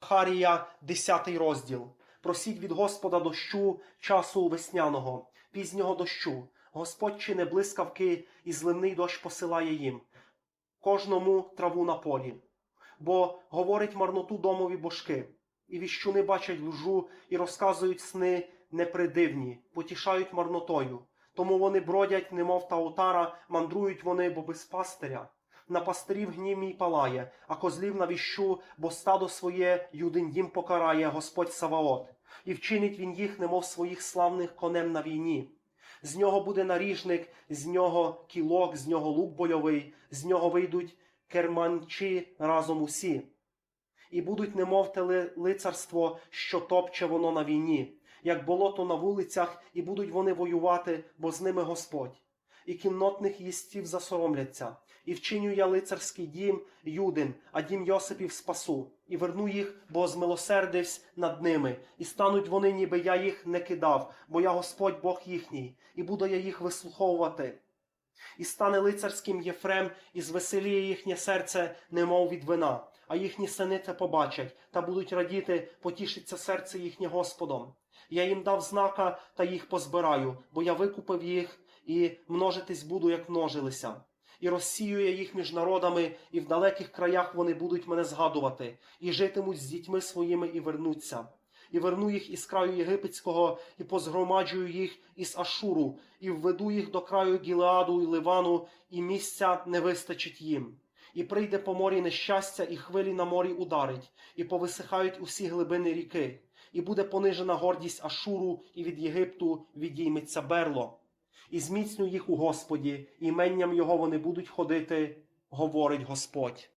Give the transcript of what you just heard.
Харія, 10 розділ. Просіть від Господа дощу часу весняного, пізнього дощу. Господь чине блискавки і зливний дощ посилає їм, кожному траву на полі. Бо говорить марноту домові божки, і віщуни бачать лжу і розказують сни непридивні, потішають марнотою. Тому вони бродять, немов таотара, мандрують вони, бо без пастиря. На пастирів гнів мій палає, а козлів на віщу, бо стадо своє юдин їм покарає Господь Саваот, і вчинить він їх, немов своїх славних конем на війні. З нього буде наріжник, з нього кілок, з нього лук бойовий, з нього вийдуть керманчі разом усі. І будуть немов те лицарство, що топче воно на війні, як болото на вулицях, і будуть вони воювати, бо з ними Господь. І кіннотних їстів засоромляться, і вчиню я лицарський дім Юдин, а дім Йосипів спасу, і верну їх, бо змилосердивсь над ними, і стануть вони, ніби я їх не кидав, бо я Господь Бог їхній, і буду я їх вислуховувати. І стане лицарським Єфрем, і звеселіє їхнє серце, немов від вина, а їхні сини це побачать, та будуть радіти, потішиться серце їхнє Господом. Я їм дав знака, та їх позбираю, бо я викупив їх, і множитись буду, як множилися. І розсію їх між народами, і в далеких краях вони будуть мене згадувати, і житимуть з дітьми своїми і вернуться. І верну їх із краю єгипетського, і позгромаджую їх із Ашуру, і введу їх до краю Гілеаду і Ливану, і місця не вистачить їм. І прийде по морі нещастя, і хвилі на морі ударить, і повисихають усі глибини ріки, і буде понижена гордість Ашуру, і від Єгипту відійметься берло. І зміцню їх у Господі, іменням його вони будуть ходити, говорить Господь.